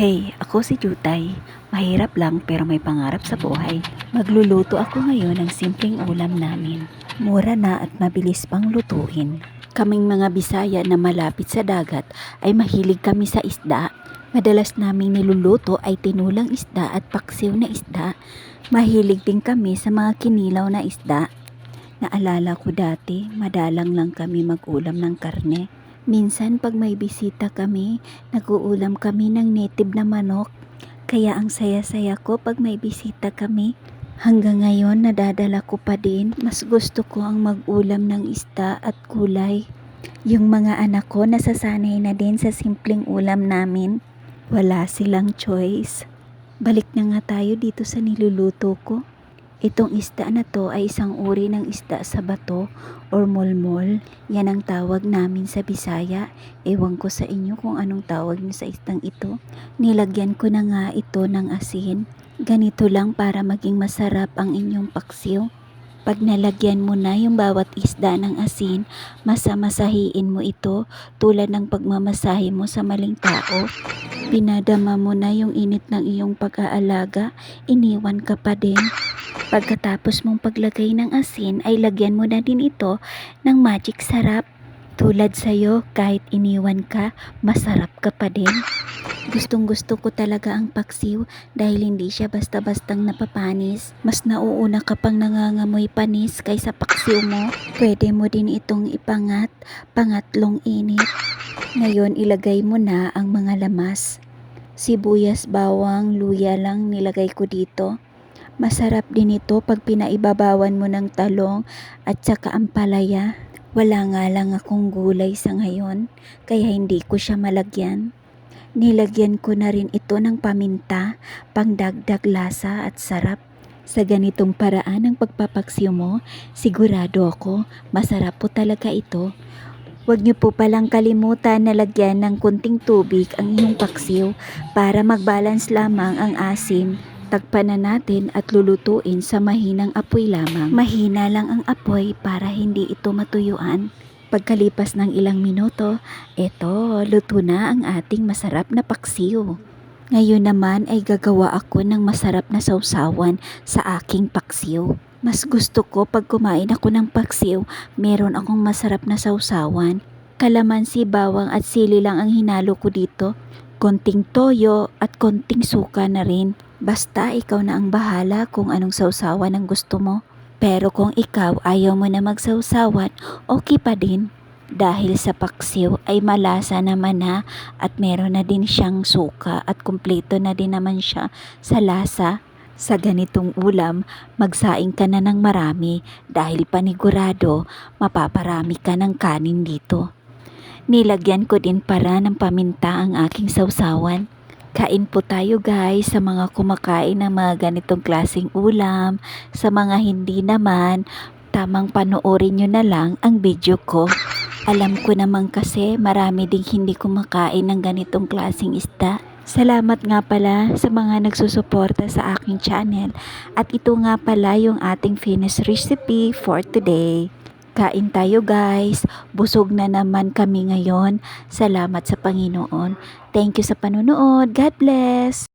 Hey, ako si Jutay. Mahirap lang pero may pangarap sa buhay. Magluluto ako ngayon ng simpleng ulam namin. Mura na at mabilis pang lutuin. Kaming mga Bisaya na malapit sa dagat ay mahilig kami sa isda. Madalas naming niluluto ay tinulang isda at paksiw na isda. Mahilig din kami sa mga kinilaw na isda. Naalala ko dati, madalang lang kami mag-ulam ng karne. Minsan pag may bisita kami, nag-uulam kami ng native na manok. Kaya ang saya-saya ko pag may bisita kami. Hanggang ngayon nadadala ko pa din, mas gusto ko ang mag-ulam ng isda at kulay. Yung mga anak ko nasasanay na din sa simpleng ulam namin. Wala silang choice. Balik na nga tayo dito sa niluluto ko. Itong isda na to ay isang uri ng isda sa bato or molmol. Yan ang tawag namin sa Bisaya. Ewan ko sa inyo kung anong tawag niyo sa isdang ito. Nilagyan ko na nga ito ng asin. Ganito lang para maging masarap ang inyong paksiw. Pag nalagyan mo na yung bawat isda ng asin, masamasahiin mo ito tulad ng pagmamasahe mo sa maling tao. Pinadama mo na yung init ng iyong pag-aalaga, iniwan ka pa din. Pagkatapos mong paglagay ng asin ay lagyan mo na din ito ng magic sarap. Tulad sa'yo, kahit iniwan ka, masarap ka pa din. Gustong gusto ko talaga ang paksiw dahil hindi siya basta-bastang napapanis. Mas nauuna ka pang nangangamoy panis kaysa paksiw mo. Pwede mo din itong ipangat, pangatlong init. Ngayon ilagay mo na ang mga lamas. Sibuyas, bawang, luya lang nilagay ko dito. Masarap din ito pag pinaibabawan mo ng talong at saka ampalaya. Wala nga lang akong gulay sa ngayon, kaya hindi ko siya malagyan. Nilagyan ko na rin ito ng paminta, pangdagdag lasa at sarap. Sa ganitong paraan ng pagpapaksiw mo, sigurado ako masarap po talaga ito. Huwag niyo po palang kalimutan na lagyan ng kunting tubig ang iyong paksiw para mag-balance lamang ang asim. Tagpan na natin at lulutuin sa mahinang apoy lamang. Mahina lang ang apoy para hindi ito matuyuan. Pagkalipas ng ilang minuto, eto, luto na ang ating masarap na paksiw. Ngayon naman ay gagawa ako ng masarap na sausawan sa aking paksiw. Mas gusto ko pag kumain ako ng paksiw, meron akong masarap na sausawan. Kalamansi, bawang at sili lang ang hinalo ko dito. Konting toyo at konting suka na rin. Basta ikaw na ang bahala kung anong sausawan ang gusto mo. Pero kung ikaw ayaw mo na magsausawan, okay pa din. Dahil sa paksiw ay malasa naman na at meron na din siyang suka at kumpleto na din naman siya sa lasa. Sa ganitong ulam, magsaing ka na ng marami dahil panigurado mapaparami ka ng kanin dito. Nilagyan ko din para ng paminta ang aking sausawan. Kain po tayo guys sa mga kumakain ng mga ganitong klaseng ulam. Sa mga hindi naman, tamang panoorin nyo na lang ang video ko. Alam ko naman kasi marami ding hindi kumakain ng ganitong klaseng isda. Salamat nga pala sa mga nagsusuporta sa aking channel. At ito nga pala yung ating finished recipe for today. Kain tayo guys. Busog na naman kami ngayon. Salamat sa Panginoon. Thank you sa panonood. God bless.